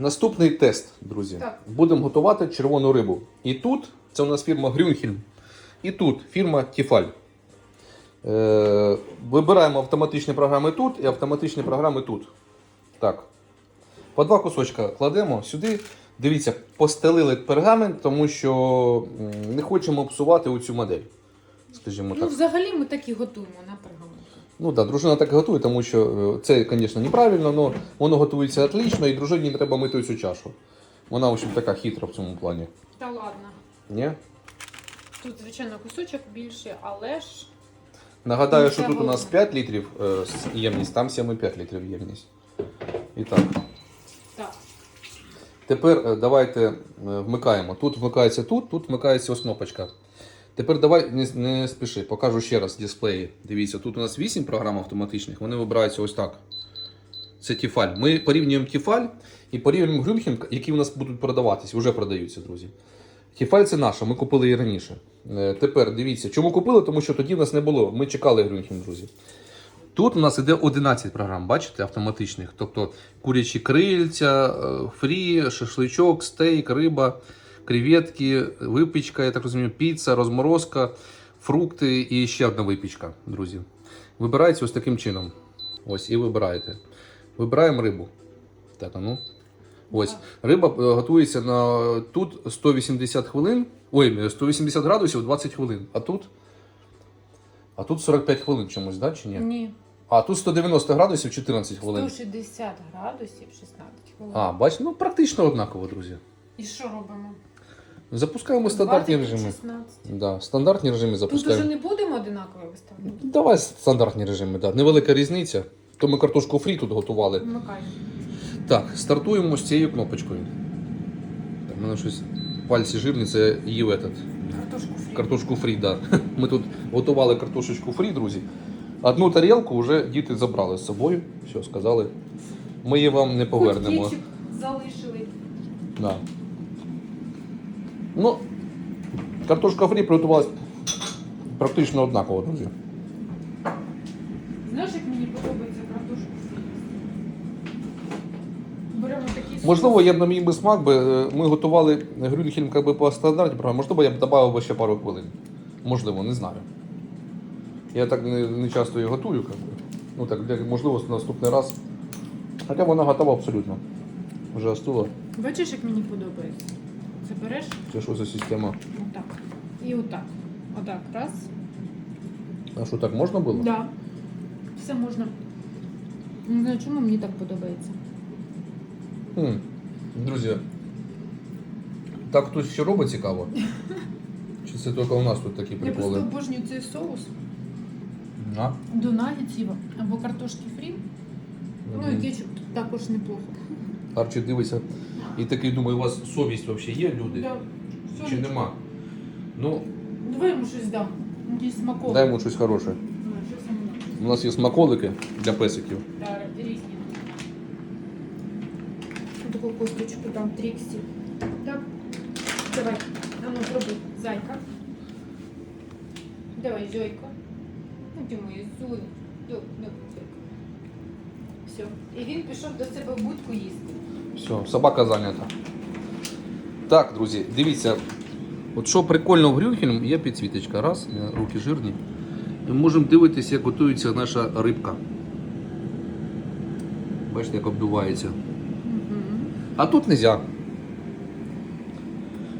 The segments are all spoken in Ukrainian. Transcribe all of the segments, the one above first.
Наступний тест, друзі. Так. Будемо готувати червону рибу. І тут це у нас фірма Грюнхельм. І тут фірма Тіфаль. Е, вибираємо автоматичні програми тут і автоматичні програми тут. Так. По два кусочка кладемо сюди. Дивіться, постелили пергамент, тому що не хочемо псувати оцю модель. Скажімо Ну, взагалі ми так і готуємо на пергаменті. Ну так, дружина так готує, тому що е, це, звісно, неправильно, але воно готується отлично, і дружині не треба мити цю чашу. Вона, в общем, така хитра в цьому плані. Та ладно. Ні? Тут, звичайно, кусочок більший, але ж Нагадаю, Ну, що тут у нас 5 літрів е, ємність, там 7,5 літрів ємність. І так. так. Тепер е, давайте е, вмикаємо. Тут вмикається тут, тут вмикається ось кнопочка. Тепер давай не, не спіши, покажу ще раз дисплеї. Дивіться, тут у нас 8 програм автоматичних, вони вибираються ось так. Це Тіфаль. Ми порівнюємо Тіфаль і порівнюємо Грюнхен, які у нас будуть продаватись, вже продаються, друзі. Тіфаль це наша, ми купили її раніше. Е, Тепер дивіться, чому купили? Тому що тоді в нас не було. Ми чекали Грюнхен, друзі. Тут у нас іде 11 програм, бачите, автоматичних. Тобто курячі крильця, е, фрі, шашличок, стейк, риба, креветки, випічка, я так розумію, піца, розморозка, фрукти і ще одна випічка, друзі. Вибирається ось таким чином. Ось, і вибираєте. Вибираємо рибу. Так, а ну. Ось. Риба е, готується на тут 180 хвилин. Ой, 180 градусів 20 хвилин. А тут. А тут 45 хвилин чомусь, да, чи ні? Ні. А тут 190 градусів 14 хвилин. 160 градусів 16 хвилин. А, бачите, ну практично однаково, друзі. І що робимо? Запускаємо стандартні 20 режими. 16. Да, стандартні режими Тут уже не будемо одинаково виставляти. Давай стандартні режими, да. Невелика різниця. То ми картошку фрі тут готували. Вмикаємо. Так, стартуємо з цією кнопочкою. Так, у мене щось пальці жирні, це їв этот. Картошку фрі. Картошку фрі, да. Ми тут готували картошечку фрі, друзі. Одну тарілку вже діти забрали з собою. Все, сказали. Ми її вам не повернемо. Кетчуп залишили. Да. Ну, картошка фрі приготувалась практично однаково, друзі. Знаєш, як мені подобається картошку фрі? Беремо. Можливо, я б на мій би смак би е, ми готували грюнхельм як би по стандартній програмі. Можливо, я б додав би ще пару хвилин. Можливо, не знаю. Я так не, не часто її готую, як би. Ну так, для, можливо, наступний раз. Хоча вона готова абсолютно. Вже остула. Бачиш, як мені подобається? Це береш Це що за система? отак. І отак. Отак. Раз. А що так можна було? Да. Все можна. Не знаю, чому мені так подобається. Хм. Друзі, так хтось ще робить цікаво? Чи це тільки у нас тут такі Я просто приколи? обожнюю цей соус А? до нагетсів або картошки фрі. Ну і кетчуп також неплохо. Арчі дивиться і такий думає, у вас совість взагалі є, люди? Да. Чи нема? Ну, Давай йому щось дам. Якісь смакові. дай йому щось хороше. Ну, щось йому дам. У нас є смаколики для песиків. Да, різні. Таку косточку там тріксі. Так. Давай. А ну пробуй. Зайка. Давай, зойка. Ну, ти моя зой. Все. І він пішов до себе в будку їсти. Все, собака зайнята. Так, друзі, дивіться. От що прикольно в Грюнхельм, є підсвіточка. Раз, руки жирні. Ми можемо дивитися, як готується наша рибка. Бачите, як обдувається. А тут нельзя.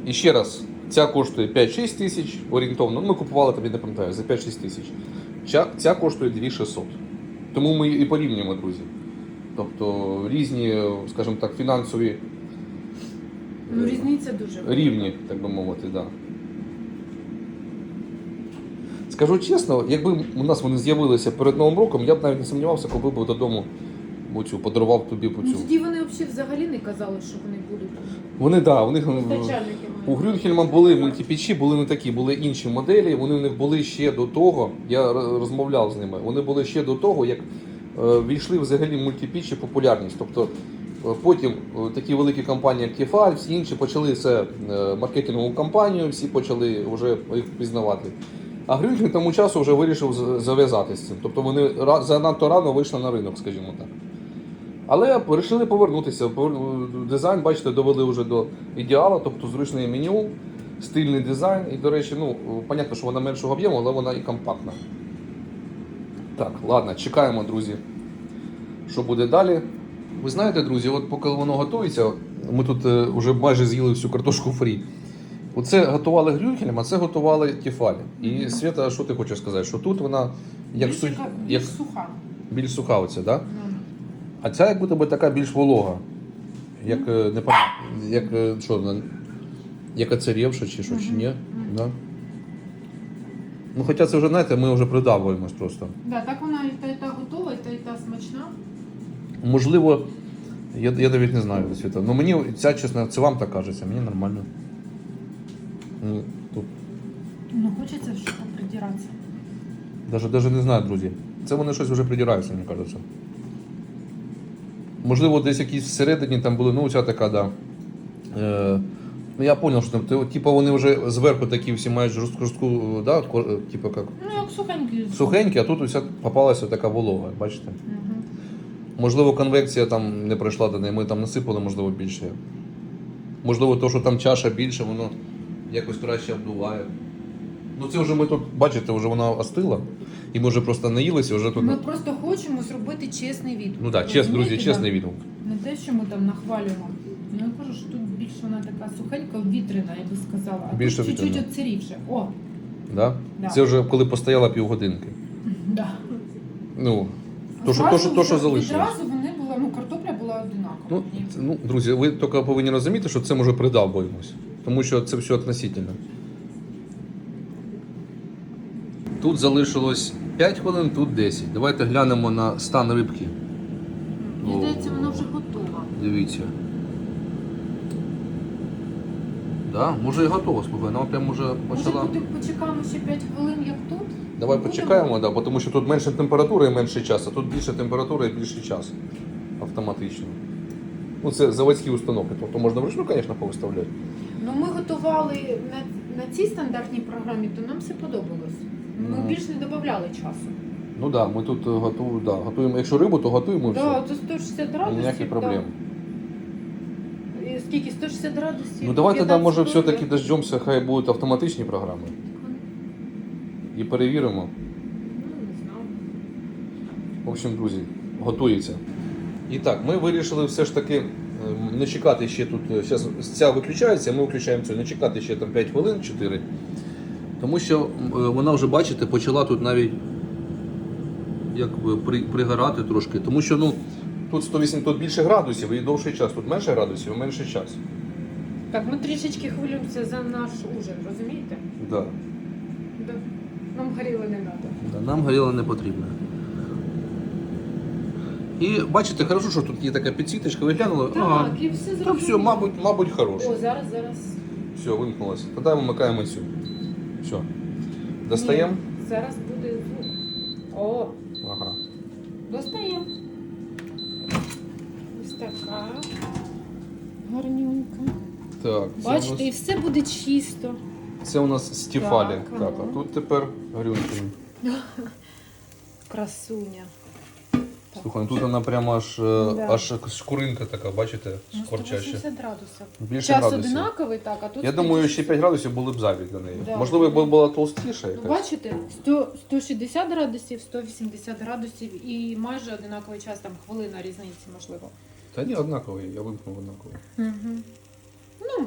І ще раз, ця коштує 5-6 тисяч орієнтовно. Ну, Ми купували тобі, не пам'ятаю, за 5-6 тисяч. Ця, ця коштує 2600. Тому ми і порівнюємо, друзі. Тобто різні, скажімо так, фінансові Ну, різниця дуже. велика. рівні, так би мовити, да. Скажу чесно, якби у нас вони з'явилися перед Новим роком, я б навіть не сумнівався, коли б додому оцю подарував тобі Ну, тоді вони взагалі взагалі не казали, що вони будуть. Вони да, у них Постачальники у. Грюнхельма були мультипічі, були не такі, були інші моделі. Вони в них були ще до того. Я р- розмовляв з ними. Вони були ще до того, як війшли взагалі мультипічі популярність. Тобто е, потім е, такі великі компанії, як Кефаль, всі інші почали це е, маркетингову кампанію, всі почали вже їх пізнавати. А Грюнхель тому часу вже вирішив з- зав'язати з цим. Тобто вони занадто рано вийшли на ринок, скажімо так. Але вирішили повернутися. Дизайн, бачите, довели вже до ідеалу, тобто зручний меню, стильний дизайн. І, до речі, ну, понятно, що вона меншого об'єму, але вона і компактна. Так, ладно, чекаємо, друзі, що буде далі. Ви знаєте, друзі, от поки воно готується, ми тут е, вже майже з'їли всю картошку фрі. Оце готували грюхелем, а це готували тіфалі. І Свята, що ти хочеш сказати? Що тут вона як, Більш як більш суха. більш суха, оця, да? Ну, а ця як будто би така більш волога. Як е, не пам'ятаю, як е, що, як оцарівша чи що, чи ні? Да? Ну, хоча це вже, знаєте, ми вже придавуємось просто. Да, так вона і та, і та готова, і та, і та смачна. Можливо, я, я навіть не знаю, Світа. Ну мені ця, чесно, це вам так кажеться, мені нормально. Ну, тут Ну, хочеться щоб придиратися. Даже, даже не знаю, друзі. Це вони щось вже придираються, мені кажеться. Можливо, десь якісь всередині там були, ну, ця така, да. Е, ну, я зрозумів, що там, ти- типу, вони вже зверху такі всі мають жорстку, да, типу, як, Ну, як сухенькі. сухенькі, а тут уся попалася така волога, бачите? Угу. Можливо, конвекція там не пройшла до неї, ми там насипали, можливо, більше. Можливо, то, що там чаша більше, воно якось краще обдуває. Ну це вже ми тут, бачите, вже вона остила, і ми вже просто наїлися, вже тут. Ми просто хочемо зробити чесний відгук. Ну так, чесно, друзі, чесний відгук. Не те, що ми там нахвалюємо. Ну, я кажу, що тут більш вона така сухенька, вітряна, я би сказала. А Більше тут чуть-чуть вітряна. отцерівше. О, Да? Да. Це вже коли постояла півгодинки. да. Ну, то, що, то, що, то, що залишилось. Відразу вони була, ну, картопля була одинакова. Ну, це- ну, друзі, ви тільки повинні розуміти, що це може придавбуємось. Тому що це все относительно. Тут залишилось 5 хвилин, тут 10. Давайте глянемо на стан рибки. Мені здається, вона вже готова. Дивіться. Да, може і готово, слухай, вона прям уже Може, почала. почекаємо ще 5 хвилин, як тут? Давай Будемо? почекаємо, да, бо тому що тут менше температури і менше час, а тут більше температури і більше час. Автоматично. Ну, це заводські установки, тобто можна вручну, звісно, повиставляти. Ну, ми готували на, на цій стандартній програмі, то нам все подобалось. Ми Мгм. більш не додавали часу. Ну так, да, ми тут е, готуємо, да, готуємо. Якщо рибу, то готуємо і все. це 160 градусів. Ніяких проблем. Скільки? 160 градусів? Ну давайте да, може все-таки дождемося, хай будуть автоматичні програми. І перевіримо. В общем, друзі, готується. І так, ми вирішили все ж таки е, не чекати ще тут. Зараз ця виключається, ми виключаємо цю, не чекати ще там 5 хвилин, 4. Тому що е, вона вже, бачите, почала тут навіть при, пригорати трошки. Тому що ну, тут 108, тут більше градусів і довший час, тут менше градусів і менше час. Так, ми трішечки хвилюємося за наш ужин, розумієте? Да. Да. Нам горіло не треба. Да, нам горіло не потрібно. І бачите, хорошо, що тут є така підсвіточка, ви глянули. Так, ага, і все Та зрозуміло. все, мабуть, мабуть, хороше. О, зараз, зараз. Все, вимкнулося. Тоді вимикаємо цю. Все. Достаємо? Ні, зараз буде звук. О, Ага. достаємо. Така. Гарнюнька. Так, це, Бачите, у і все буде чисто. це у нас стіфалі. Так, Так, ага. а тут тепер грюнки. Красуня. Слухай, ну тут вона прямо аж, е, Да. аж шкуринка така, бачите, Ну, скорчаща. 180 градусів. Більше Час градусів. одинаковий, так, а тут Я думаю, ще 5 градусів були б зайві для неї. Да. Можливо, якби була толстіша Ну, якась. бачите, 100, 160 градусів, 180 градусів і майже одинаковий час, там хвилина різниці, можливо. Та ні, однаковий, я вимкнув однаковий. Угу. Ну,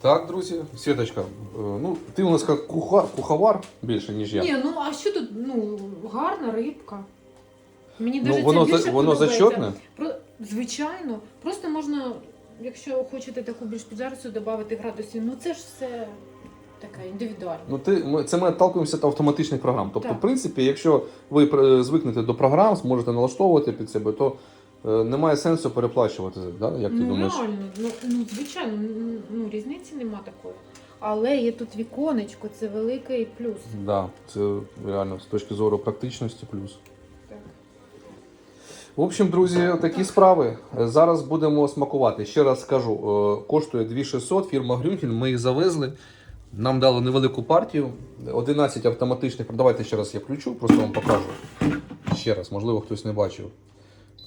Так, друзі, Світочка, е, ну ти у нас як кухар, куховар більше, ніж я. ні, ну а що тут, ну, гарна рибка. Мені ну, дуже воно, це за- більше воно подобається. зачетне? Про, звичайно, просто можна, якщо хочете таку більш піджарцю, додати градусів. Ну це ж все таке індивідуально. Ну, ти, ми, це ми відталкуємося від автоматичних програм. Тобто, Так. в принципі, якщо ви е, звикнете до програм, зможете налаштовувати під себе, то е, немає сенсу переплачувати. Да? Як ти ну думаєш? реально, ну, ну звичайно, ну, ну різниці нема такої. Але є тут віконечко, це великий плюс. Да, це реально з точки зору практичності плюс. Так. В общем, друзі, такі справи. Зараз будемо смакувати. Ще раз скажу, е, коштує 2600, фірма Грюнхель, ми їх завезли. Нам дали невелику партію, 11 автоматичних. Давайте ще раз я включу, просто вам покажу. Ще раз, можливо, хтось не бачив.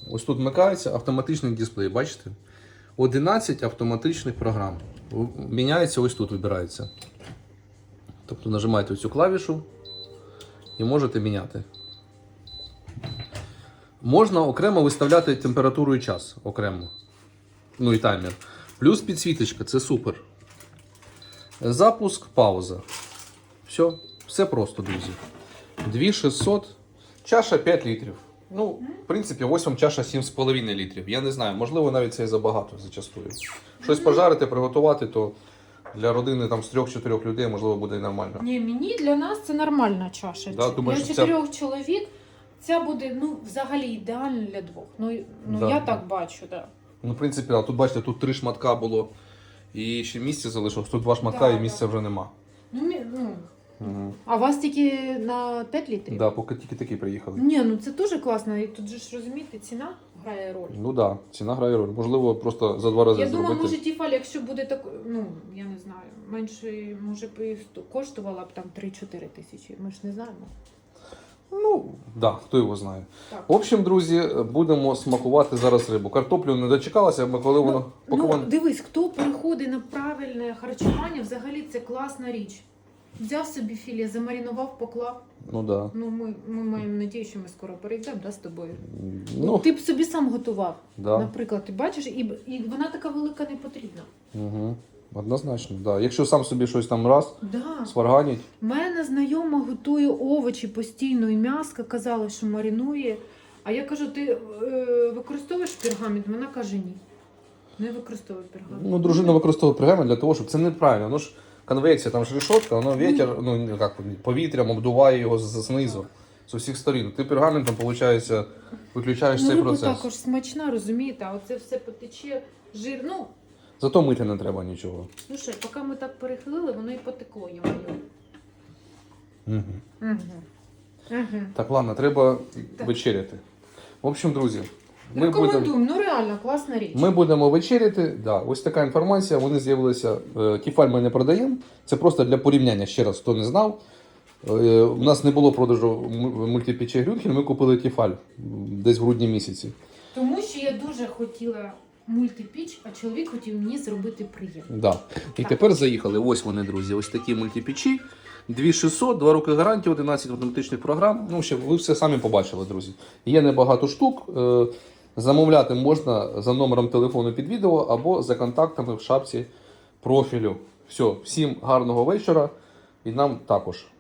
Ось тут вмикається автоматичний дисплей, бачите? 11 автоматичних програм. Міняється ось тут, вибирається. Тобто нажимаєте цю клавішу і можете міняти. Можна окремо виставляти температуру і час окремо. Ну і таймер. Плюс підсвіточка, це супер. Запуск, пауза. Все, все просто, друзі. 2600, чаша 5 літрів. Ну, в принципі, ось вам чаша 7,5 літрів. Я не знаю, можливо, навіть це і забагато зачастую. Щось пожарити, приготувати, то для родини там з 3-4 людей, можливо, буде і нормально. Ні, мені для нас це нормальна чаша. Да, для що ця- чотирьох чоловік ця буде ну, взагалі ідеальна для двох. Ну, ну Да. я так бачу, да. Ну, в принципі, а тут бачите, тут три шматка було. І ще місце залишилось. Тут два шматка Да, і да. місця вже нема. Ну, мі- ну, Угу. а у вас тільки на 5 літрів? Да, поки тільки такі приїхали. Ні, ну це дуже класно. І тут же ж розумієте, ціна грає роль. Ну так, да, ціна грає роль. Можливо, просто за два рази Я зробити. думаю, може Тіфаль, якщо буде так, ну я не знаю, менше може б коштувала б там 3-4 тисячі. Ми ж не знаємо. Ну, да, хто його знає. Так. В общем, друзі, будемо смакувати зараз рибу. Картоплю не дочекалася, бо коли воно поки ну, дивись, хто переходить на правильне харчування, взагалі це класна річ. Взяв собі філе, замаринував, поклав. Ну да. Ну, ми, ми маємо надію, що ми скоро перейдемо да, з тобою. Ну, Ти б собі сам готував. да. Наприклад, ти бачиш, і, б- і вона така велика не потрібна. Угу. Однозначно, да. Якщо сам собі щось там раз Да. сварганить, У мене знайома готує овочі постійно і м'ясо, казала, що маринує. А я кажу, ти е, використовуєш пергамент? Вона каже, ні. Не використовую пергамент. ну, дружина використовує пергамент для того, щоб це неправильно. Ну ж конвекція, там ж решетка, воно вітер, ну як повітрям обдуває його знизу, з усіх сторін. Ти пергаментом, виходить, виключаєш Ну, цей процес. також смачна, розумієте, а оце все потече, жир. Ну, Зато мити не треба нічого. слушай, поки ми так перехилили, воно і потекло йому. Угу. Угу. Угу. Так, ладно, треба Так. вечеряти. В общем, друзі, ми. Рекомендуємо, ну реально, класна річ. Ми будемо вечеряти. Да, ось така інформація. Вони з'явилися. Е, Кефаль ми не продаємо. Це просто для порівняння. Ще раз, хто не знав. Е, У нас не було продажу м- мультипічей Грюнхель, ми купили кефаль десь в грудні місяці. Тому що я дуже хотіла мультипіч, а чоловік хотів мені зробити приємно. Да. І Так. тепер заїхали. Ось вони, друзі. Ось такі мультипічі. 2600, 2 роки гарантії, 11 автоматичних програм. Ну, ще ви все самі побачили, друзі. Є небагато штук. Замовляти можна за номером телефону під відео або за контактами в шапці профілю. Все, всім гарного вечора і нам також.